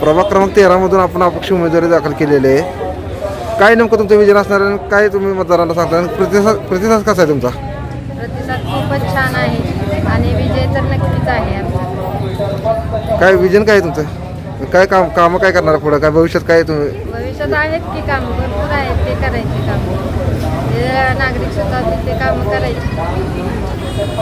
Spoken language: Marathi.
प्रभाग क्रमांक तेरामधून आपण अपक्ष उमेदवारी दाखल केलेली आहे. काय नेमकं तुमचं विजन असणार आहे आणि काय तुम्ही मतदारांना सांगता? आणि प्रतिसाद प्रतिसाद कसा आहे तुमचा? प्रतिसाद खूपच छान आहे आणि विजय तर नक्कीच आहे आमचा. काय विजन काय आहे तुमचं? काय काम कामं काय करणार पुढं? काय भविष्यात काय तुम्ही? भविष्यात आहेत की कामं? भरपूर आहेत ते करायची कामं? नागरिक सुद्धा ते कामं करायची.